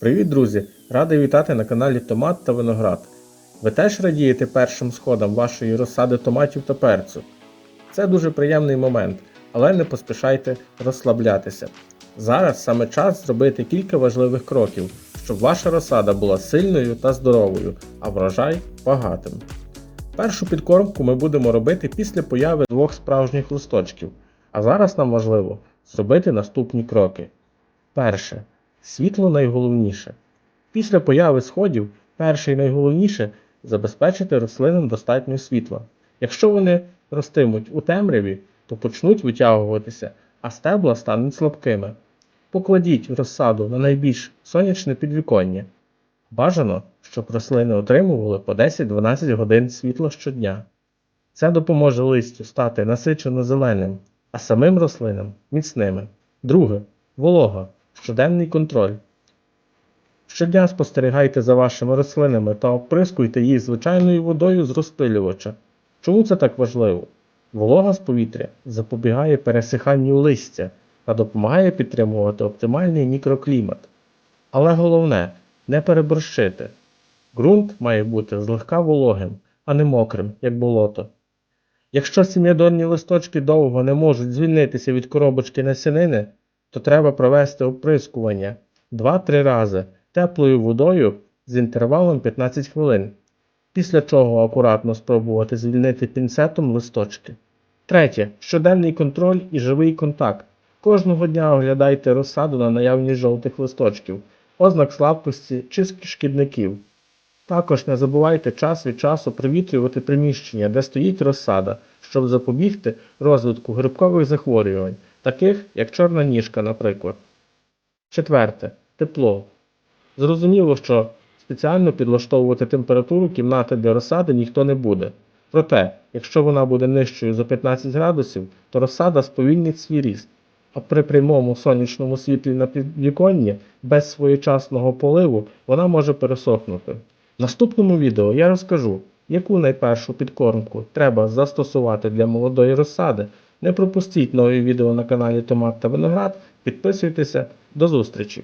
Привіт, друзі! Радий вітати на каналі Томат та Виноград. Ви теж радієте першим сходам вашої розсади томатів та перцю. Це дуже приємний момент, але не поспішайте розслаблятися. Зараз саме час зробити кілька важливих кроків, щоб ваша розсада була сильною та здоровою, а врожай багатим. Першу підкормку ми будемо робити після появи двох справжніх листочків, а зараз нам важливо зробити наступні кроки. Перше. Світло найголовніше. Після появи сходів, перше і найголовніше забезпечити рослинам достатньо світла. Якщо вони ростимуть у темряві, то почнуть витягуватися, а стебла стануть слабкими. Покладіть розсаду на найбільш сонячне підвіконня. Бажано, щоб рослини отримували по 10-12 годин світла щодня. Це допоможе листю стати насичено зеленим, а самим рослинам міцними. Друге волога. Щоденний контроль. Щодня спостерігайте за вашими рослинами та оприскуйте їх звичайною водою з розпилювача. Чому це так важливо? Волога з повітря запобігає пересиханню листя та допомагає підтримувати оптимальний мікроклімат. Але головне не переборщити. Ґрунт має бути злегка вологим, а не мокрим, як болото. Якщо сім'ядонні листочки довго не можуть звільнитися від коробочки насінини, то треба провести оприскування 2-3 рази теплою водою з інтервалом 15 хвилин, після чого акуратно спробувати звільнити пінцетом листочки. Третє. Щоденний контроль і живий контакт. Кожного дня оглядайте розсаду на наявність жовтих листочків, ознак слабкості чи шкідників. Також не забувайте час від часу привітрювати приміщення, де стоїть розсада, щоб запобігти розвитку грибкових захворювань, таких як чорна ніжка, наприклад. Четверте. Тепло. Зрозуміло, що спеціально підлаштовувати температуру кімнати для розсади ніхто не буде. Проте, якщо вона буде нижчою за 15 градусів, то розсада сповільнить свій ріст, а при прямому сонячному світлі на підвіконні без своєчасного поливу вона може пересохнути. В наступному відео я розкажу, яку найпершу підкормку треба застосувати для молодої розсади. Не пропустіть нові відео на каналі Томат та Виноград, підписуйтеся, до зустрічі!